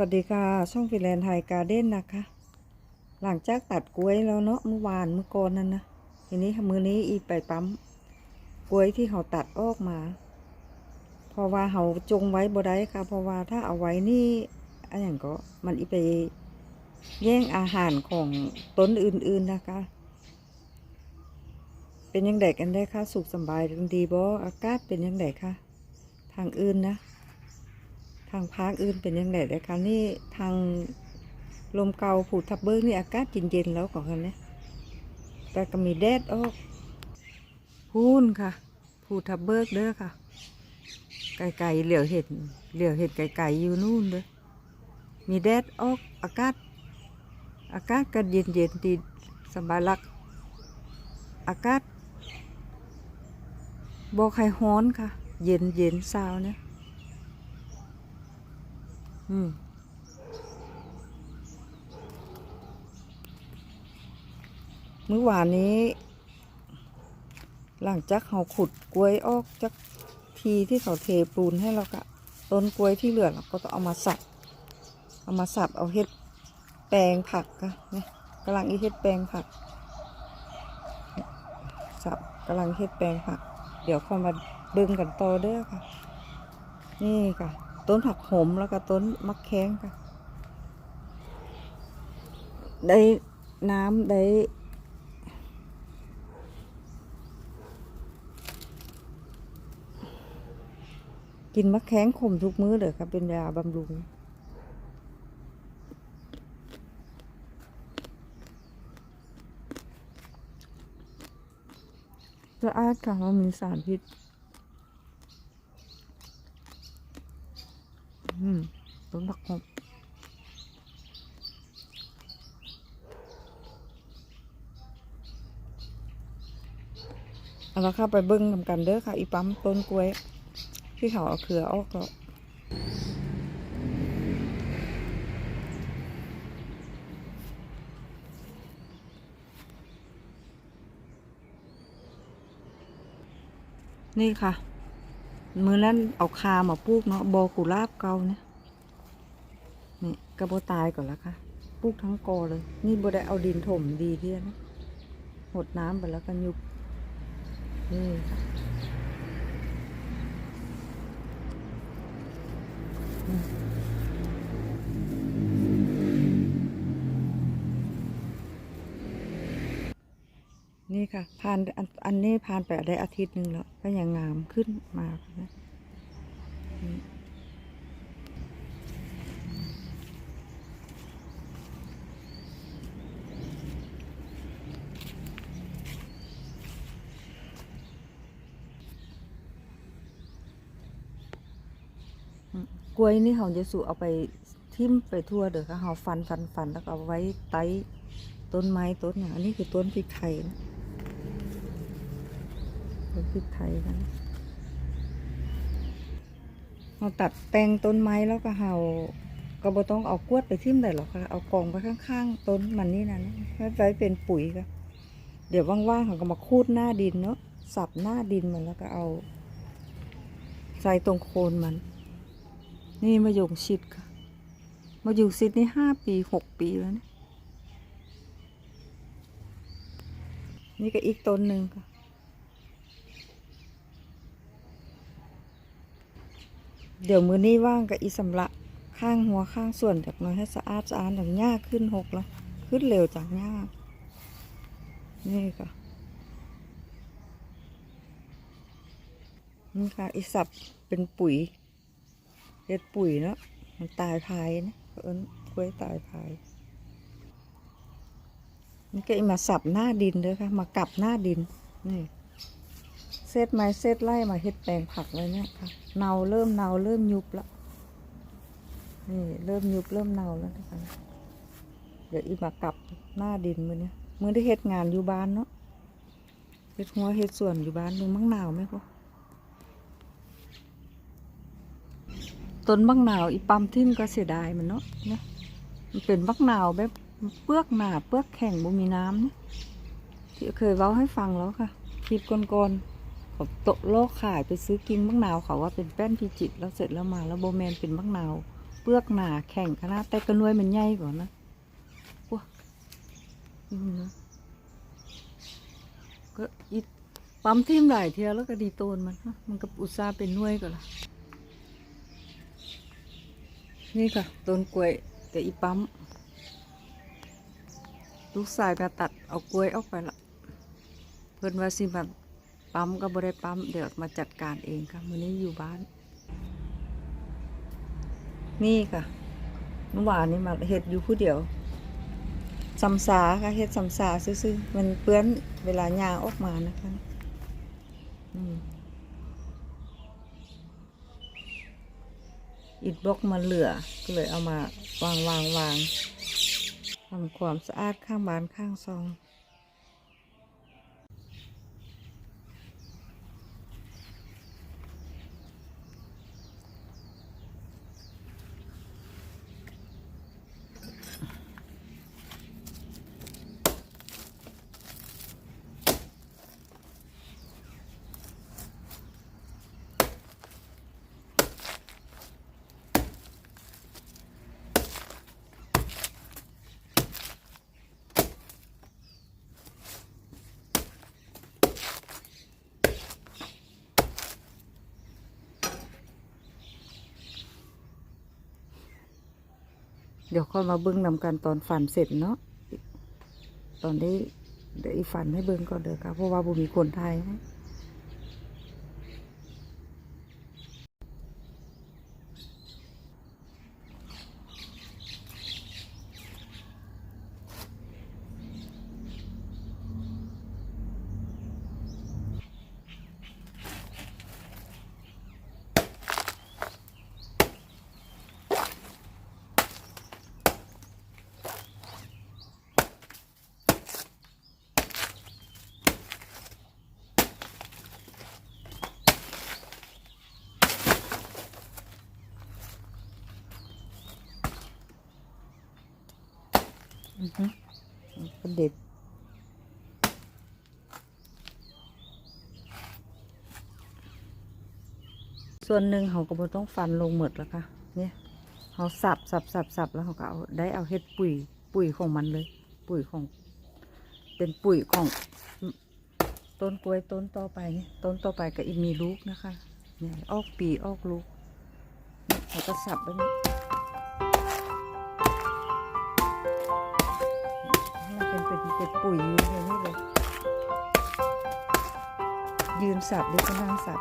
วัสดีค่ะ ช่องฟิแลนไทยการ์เด้นนะคะ หลังจากตัดกล้วยแล้วเนาะเมื่อวานเมื่อก่อนนั่นนะทีนี้มือนี้อีไปปั๊มกล้วยที่เขาตัดออกมา เพราะว่าเขาจงไว้บ่ได้ค่ะ เพราะว่าถ้าเอาไว้นี่อันอย่างก็มันอีไปแย่งอาหารของต้นอื่น ๆนะคะ เป็นยังไงกันได้คะสุขสบายดีบ่อากาศเป็นยังไงคะทางอื่นนะางภาคอื่นเป็นยังไงเลยคะนี่ทางลมเกาผูทับเบิกนี่อากาศเย็นๆแล้วก่อนกันเนี่ยแต่ก็มีแดดออกพูนค่ะผูทับเบิกเด้อค่ะ ไก่ๆเหลียวเห็ดเหลียวเห็ดไก่ๆอยู่นู่นเด้อมีแดดออกอากาศ อากาศก็เย็นๆดีสบายลัก อากาศบอกใครฮ้อนค่ะ เย็นเย็นๆซาวเนี่ย อืมเมื่อวานนี้ หลังจากเขาขุดกล้วยออกจากทีที่เขาเทปูนให้เราก็ต้นกล้วยที่เหลือเราก็ต้องเอามาสับเอามาสับเอาเฮ็ดแปลงผักค่ะเนี่ยกำลังอีเฮ็ดแปลงผัก สับกำลังเฮ็ดแปลงผัก เดี๋ยวค่อยมาดึงกันต่อเด้อค่ะ นี่ค่ะ ต้นผักโหมแล้วก็ต้นมะแข้งค่ะ ได้น้ำได้กินมะแข้งขมทุกมื้อเลยค่ะเป็นยาบำรุง สะอาดค่ะมันมีสารพิษ อืมต้นผักหอม เอาละค่ะไปเบิ้งนำกันเด้อค่ะ อีปั๊มต้นกล้วย ที่เขาเอาเครือออกแล้วนี่ค่ะ มือนั้นเอาคามาปลูกเนาะบอกุลาบเก่าเนี่ยนี่กระโบตายก่อนแล้วค่ะปลูกทั้งกอเลย นี่บ่ได้เอาดินถมดีเที่ยนะหดน้ำไปแล้วกันยุบ นี่ค่ะนี่ค่ะผ่านอันอันนี้ผ่านไปได้อาทิตย์หนึ่งแล้วก็ยังงามขึ้นมานะ กล้วยนี่เขาจะสูเอาไปทิ่มไปทั่วเด้อค่ะเขาฟันฟันฟันแล้วก็เอาไว้ไต้ต้นไม้ต้นอย่างอันนี้คือต้นพริกไทยนะต้นพริกไทยนะเราตัดแต่งต้นไม้แล้วก็เขาก็บ่ต้องเอากวดไปทิ่มได้หรอกค่ะเอากองไปข้างๆ ต้นมันนี่นะให้ไว้เป็นปุ๋ยค่ะเดี๋ยวว่างๆเขาก็มาคูดหน้าดินเนาะสับหน้าดินมันแล้วก็เอาใส่ตรงโคนมัน นี่มะยงชิดค่ะมะยงชิดนี่ห้าปีหกปีแล้วนะนี่ก็อีกต้นหนึ่งค่ะ เดี๋ยวมือนี้ว่างกับอีสำละข้างหัวข้างส่วนจากน้อยให้สะอาดสะอาดอย่างหญ้าขึ้นหกแล้วขึ้นเร็วจากหญ้านี่ค่ะนี่ค่ะอีสับเป็นปุ๋ย เฮ็ดปุ๋ยเนาะมันตายภายนะเอิ้นกล้วยตายภายนี่ก็อีมาสับหน้าดินเด้อค่ะ มากลับหน้าดินนี่เซตไม้เซตไล่มาเฮ็ดแปลงผักเลยเนี่ยค่ะเนาเริ่มเนาเริ่มยุบล้วนี่เริ่มยุบเริ่มเนาแล้วนะคะเดี๋ยวอีมากลับหน้าดินมือเนี่ยมือได้เฮ็ดงานอยู่บ้านเนาะเฮ็ดหัวเฮ็ดส่วนอยู่บ้านดูมั่งหนาวไหมพ่อ ต้นบักหนาวอีปั๊มทิ่มก็เสียดายมันเนาะนะมันเป็นบักหนาวแบบเปลือกหนาเปลือกแข็งบ่มีน้ำเนี่ยที่เคยเว้าให้ฟังแล้วค่ะคลิปก่อนๆเขาโตะโลกขายไปซื้อกินบักหนาวเขาว่าเป็นแป้นพิจิตรแล้วเสร็จแล้วมาแล้วโบแมนเป็นบักหนาวเปลือกหนาแข็งขนาดแต่กระนวยมันใหญ่กว่านะว้านี่นะก็อีปั๊มทิ่มหลายเทียแล้วก็ดีโตนมันมันก็อุตส่าห์เป็นน่วยก็ละ นี่ค่ะต้นกล้วยแต่อีปั๊มลูกชายมาตัดเอากล้วยออกไปละเพิ่อนว่าสิแบบปั๊มก็บ่ได้ปั๊มเดี๋ยวมาจัดการเองค่ะมื้อนี้อยู่บ้าน นี่ค่ะเมื่อวานนี้มาเฮ็ดอยู่ผู้เดียวสำสาค่ะเฮ็ดสำสาซื่อๆมันเปื้อนเวลายางออกมานะคะอืม อิดบล็อกมันเหลือ ก็เลยเอามาวางวางวางทำความสะอาดข้างบ้านข้างซอง เดี๋ยวค่อยมาเบิ้งนำกันตอนฝันเสร็จเนาะตอนนี้เดี๋ยวอีฝันให้เบิ้งก่อนเด้อค่ะเพราะว่าบุมีคนไทยให้ อือฮึเด็ดส่วนหนึ่งเขาก็บ่ต้องฟันลงหมดแล้วค่ะ เนี่ยเขาสับสับสับสับแล้วเขาก็เอาได้เอาเฮ็ดปุ๋ย ปุ๋ยของมันเลย ปุ๋ยของ เป็นปุ๋ยของต้นกล้วยต้นต่อไปนี่ต้นต่อไปก็อีกมีลูกนะคะ เนี่ยออกปีออกลูกเนี่ยเขาก็สับแบบนี้ เป็นเป็นเป็นปุ๋ยอย่างนี้เลย ยืนสับหรือก็นั่งสับ